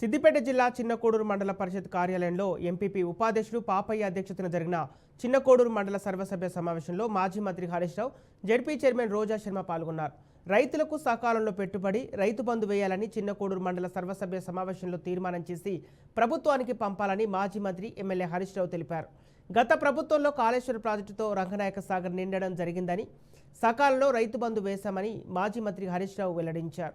సిద్దిపేట జిల్లా చిన్నకోడూరు మండల పరిషత్ కార్యాలయంలో ఎంపీపీ ఉపాధ్యక్షుడు పాపయ్య అధ్యక్షతన జరిగిన చిన్నకోడూరు మండల సర్వసభ్య సమావేశంలో మాజీ మంత్రి హరీష్ రావు జడ్పీ చైర్మన్ రోజా శర్మ పాల్గొన్నారు. రైతులకు సకాలంలో పెట్టుబడి రైతు బంధు వేయాలని చిన్నకోడూరు మండల సర్వసభ్య సమావేశంలో తీర్మానం చేసి ప్రభుత్వానికి పంపాలని మాజీ మంత్రి ఎమ్మెల్యే హరీష్ రావు తెలిపారు. గత ప్రభుత్వంలో కాళేశ్వర ప్రాజెక్టుతో రంగనాయక సాగర్ నిండడం జరిగిందని సకాలంలో రైతు బంధు వేశామని మాజీ మంత్రి హరీష్ రావు వెల్లడించారు.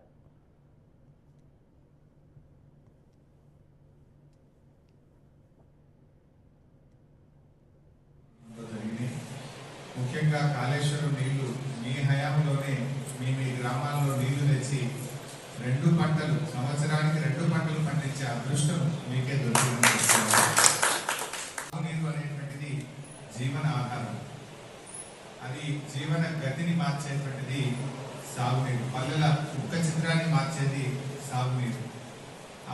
ముఖ్యంగా కాళేశ్వరం నీళ్ళు మీ హయాంలోనే మీ మీ గ్రామాల్లో నీళ్ళు తెచ్చి రెండు పంటలు సంవత్సరానికి రెండు పంటలు పండించే అదృష్టం మీకే దొరికింది. నీరు అనేటువంటిది జీవన ఆధారం. అది జీవన గతిని మార్చేటువంటిది సాగునీరు. పల్లెల ఉక్క చిత్రాన్ని మార్చేది సాగునీరు.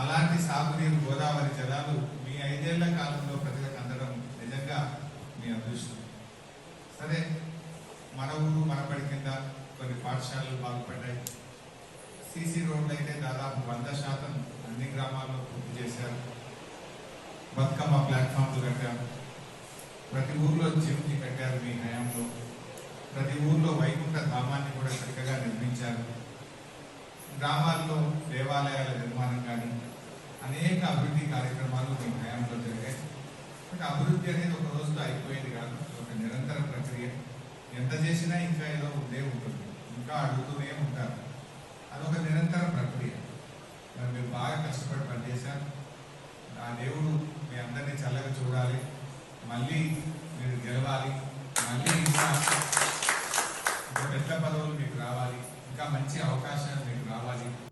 అలాంటి సాగునీరు గోదావరి జలాలు మీ ఐదేళ్ళ కాలంలో ప్రజలకు అందడం నిజంగా మీ అదృష్టం సరే మన ఊరు మన కింద కొన్ని పాఠశాలలు బాగుపడ్డాయి. సీసీ రోడ్లు అయితే దాదాపు వంద శాతం అన్ని గ్రామాల్లో పూర్తి చేశారు. బతుకమ్మ ప్లాట్ఫామ్లు కట్టారు. ప్రతి ఊర్లో జిమ్ని కట్టారు మీ హయాంలో. ప్రతి ఊర్లో వైకుంఠ ధామాన్ని కూడా చక్కగా నిర్మించారు. గ్రామాల్లో దేవాలయాల నిర్మాణం కానీ అనేక అభివృద్ధి కార్యక్రమాలు మీ హయాంలో జరిగాయి. అంటే అభివృద్ధి అనేది ఒక రోజులో అయిపోయేది కాదు. ఒక నిరంతరం చేసినా ఇంకా ఏదో ఉండే ఉంటుంది ఇంకా అడుగుతూనే ఉంటారు. అదొక నిరంతర ప్రక్రియ. మరి మీరు బాగా కష్టపడి పనిచేశారు. ఆ దేవుడు మీ అందరినీ చల్లగా చూడాలి. మళ్ళీ మీరు గెలవాలి. మళ్ళీ ఇంకా ఇంకా పెద్ద పదవులు మీకు రావాలి. ఇంకా మంచి అవకాశాలు మీకు రావాలి.